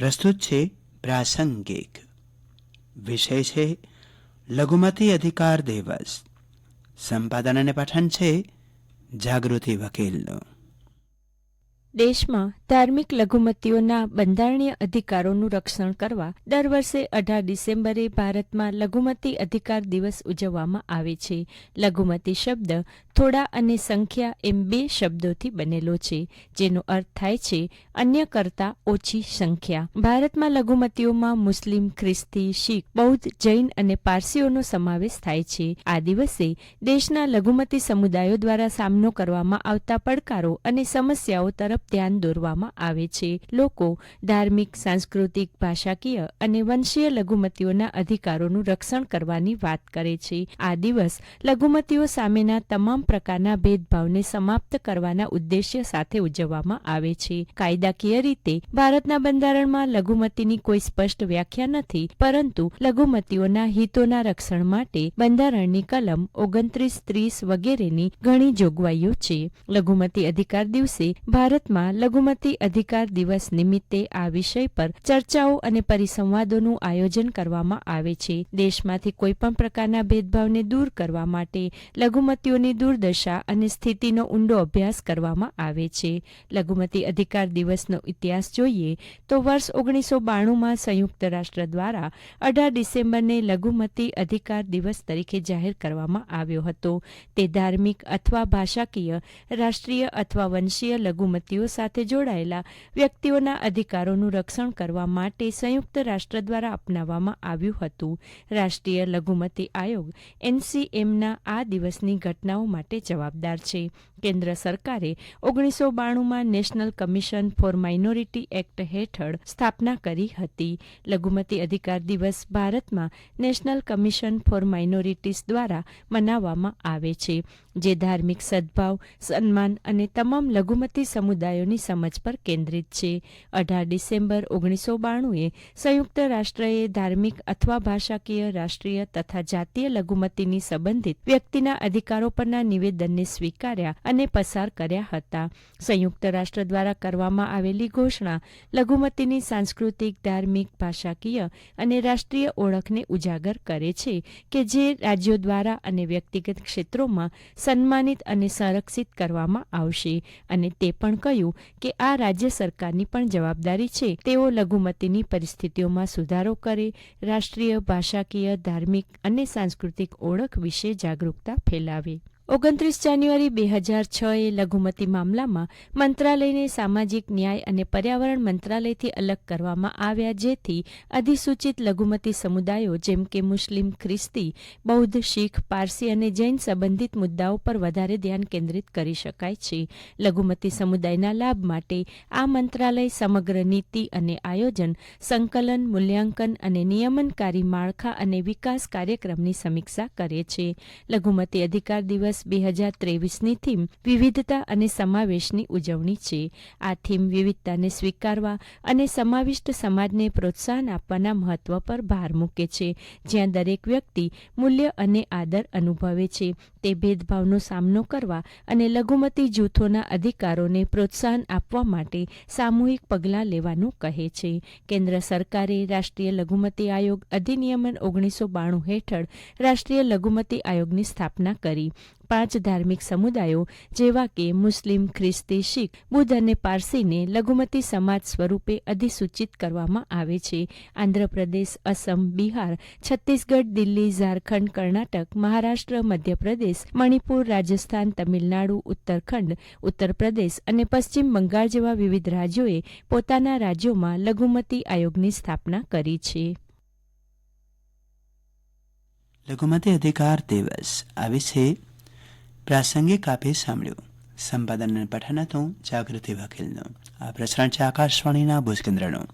પ્રસ્તુત છે પ્રાસંગિક. વિષય છે લઘુમતી અધિકાર દિવસ. સંપાદન અને પઠન છે જાગૃતિ વકીલનું. દેશમાં ધાર્મિક લઘુમતીઓના બંધારણીય અધિકારોનું રક્ષણ કરવા દર વર્ષે અઢાર ડિસેમ્બરે ભારતમાં લઘુમતી અધિકાર દિવસ ઉજવવામાં આવે છે. લઘુમતી શબ્દ થોડા અને સંખ્યા એમ બે શબ્દોથી બનેલો છે, જેનો અર્થ થાય છે, અન્ય કરતા ઓછી સંખ્યા. ભારતમાં લઘુમતીઓમાં મુસ્લિમ, ખ્રિસ્તી, શીખ, બૌદ્ધ, જૈન અને પારસીઓનો સમાવેશ થાય છે. આ દિવસે દેશના લઘુમતી સમુદાયો દ્વારા સામનો કરવામાં આવતા પડકારો અને સમસ્યાઓ તરફ ધ્યાન દોરવામાં આવે છે. લોકો ધાર્મિક, સાંસ્કૃતિક, ભાષાકીય અને વંશીય લઘુમતીઓના અધિકારોનું રક્ષણ કરવાની વાત કરે છે. આ દિવસ લઘુમતીઓ સામેના તમામ પ્રકારના ભેદભાવને સમાપ્ત કરવાના ઉદ્દેશ્ય સાથે ઉજવવામાં આવે છે. કાયદાકીય રીતે ભારતના બંધારણમાં લઘુમતીની કોઈ સ્પષ્ટ વ્યાખ્યા નથી, પરંતુ લઘુમતીઓના હિતોના રક્ષણ માટે બંધારણની કલમ ઓગણત્રીસ, ત્રીસ વગેરેની ઘણી જોગવાઈઓ છે. લઘુમતી અધિકાર દિવસે ભારતમાં લઘુમતી અધિકાર દિવસ નિમિત્તે આ વિષય પર ચર્ચાઓ અને પરિસંવાદોનું આયોજન કરવામાં આવે છે. દેશમાંથી કોઈપણ પ્રકારના ભેદભાવને દૂર કરવા માટે લઘુમતીઓની દુર્દશા અને સ્થિતિનો ઊંડો અભ્યાસ કરવામાં આવે છે. લઘુમતી અધિકાર દિવસનો ઇતિહાસ જોઈએ તો વર્ષ ઓગણીસો બાણુંમાં સંયુક્ત રાષ્ટ્ર દ્વારા અઢાર ડિસેમ્બરને લઘુમતી અધિકાર દિવસ તરીકે જાહેર કરવામાં આવ્યો હતો. તે ધાર્મિક અથવા ભાષાકીય, રાષ્ટ્રીય અથવા વંશીય લઘુમતીઓ સાથે જોડાયેલા વ્યક્તિઓના અધિકારોનું રક્ષણ કરવા માટે સંયુક્ત રાષ્ટ્ર દ્વારા અપનાવવામાં આવ્યું હતું. રાષ્ટ્રીય લઘુમતી આયોગ એનસીએમના આ દિવસની ઘટનાઓ માટે જવાબદાર છે. કેન્દ્ર સરકારે ઓગણીસો બાણુંમાં national commission for minority act હેઠળ સ્થાપના કરી હતી. લઘુમતી અધિકાર દિવસ ભારતમાં નેશનલ કમિશન ફોર માઇનોરિટીઝ દ્વારા મનાવવામાં આવે છે. જે ધાર્મિક સદભાવ, સન્માન અને તમામ લઘુમતી સમુદાયોની સમજ પર કેન્દ્રિત છે. અઢાર ડિસેમ્બર ઓગણીસો બાણુંએ સંયુક્ત રાષ્ટ્રએ ધાર્મિક અથવા ભાષાકીય, રાષ્ટ્રીય તથા જાતીય લઘુમતીની સંબંધિત વ્યક્તિના અધિકારો પરના નિવેદનને સ્વીકાર્યા અને પસાર કર્યા હતા. સંયુક્ત રાષ્ટ્ર દ્વારા કરવામાં આવેલી ઘોષણા લઘુમતીની સાંસ્કૃતિક, ધાર્મિક, ભાષાકીય અને રાષ્ટ્રીય ઓળખને ઉજાગર કરે છે કે જે રાજ્યો દ્વારા અને વ્યક્તિગત ક્ષેત્રોમાં સન્માનિત અને સંરક્ષિત કરવામાં આવશે. અને તે પણ કહ્યું કે આ રાજ્ય સરકારની પણ જવાબદારી છે. તેઓ લઘુમતીની પરિસ્થિતિઓમાં સુધારો કરે, રાષ્ટ્રીય, ભાષાકીય, ધાર્મિક અને સાંસ્કૃતિક ઓળખ વિશે જાગૃતતા ફેલાવે. ઓગણત્રીસ જાન્યુઆરી બે હજાર છએ લઘુમતી મામલામાં મંત્રાલયને સામાજિક ન્યાય અને પર્યાવરણ મંત્રાલયથી અલગ કરવામાં આવ્યા જેથી અધિસૂચિત લઘુમતી સમુદાયો જેમ કે મુસ્લિમ, ખ્રિસ્તી, બૌદ્ધ, શીખ, પારસી અને જૈન સંબંધિત મુદ્દાઓ પર વધારે ધ્યાન કેન્દ્રિત કરી શકાય છે. લઘુમતી સમુદાયના લાભ માટે આ મંત્રાલય સમગ્ર નીતિ અને આયોજન, સંકલન, મૂલ્યાંકન અને નિયમનકારી માળખા અને વિકાસ કાર્યક્રમની સમીક્ષા કરે છે. લઘુમતી અધિકાર દિવસ બે હજાર ત્રેવીસની થીમ વિવિધતા અને સમાવેશની ઉજવણી છે. આ થીમ વિવિધતાને સ્વીકારવા અને સમાવિષ્ટ સમાજને પ્રોત્સાહન આપવાના મહત્વ પર ભાર મૂકે છે. જ્યાં દરેક વ્યક્તિ મૂલ્ય અને આદર અનુભવે છે. તે ભેદભાવનો સામનો કરવા અને લઘુમતી જૂથોના અધિકારોને પ્રોત્સાહન આપવા માટે સામૂહિક પગલાં લેવાનું કહે છે. કેન્દ્ર સરકારે રાષ્ટ્રીય લઘુમતી આયોગ અધિનિયમન ઓગણીસો બાણું હેઠળ રાષ્ટ્રીય લઘુમતી આયોગની સ્થાપના કરી. પાંચ ધાર્મિક સમુદાયો જેવા કે મુસ્લિમ, ખ્રિસ્તી, શીખ, બુદ્ધ અને પારસીને લઘુમતી સમાજ સ્વરૂપે અધિસૂચિત કરવામાં આવે છે. આંધ્રપ્રદેશ, અસમ, બિહાર, છત્તીસગઢ, દિલ્હી, ઝારખંડ, કર્ણાટક, મહારાષ્ટ્ર, મધ્યપ્રદેશ, મણિપુર, રાજસ્થાન, તમિલનાડુ, ઉત્તરખંડ ઉત્તર પ્રદેશ અને પશ્ચિમ બંગાળ જેવા વિવિધ રાજ્યોએ પોતાના રાજ્યોમાં લઘુમતી આયોગની સ્થાપના કરી છે. લઘુમતી અધિકાર દિવસ આવે વિશે પ્રાસંગિક આપે સાંભળ્યું. સંપાદન અને પઠન હતું જાગૃતિ વકીલનું. આ પ્રસારણ છે આકાશવાણીના ભુજ કેન્દ્રનું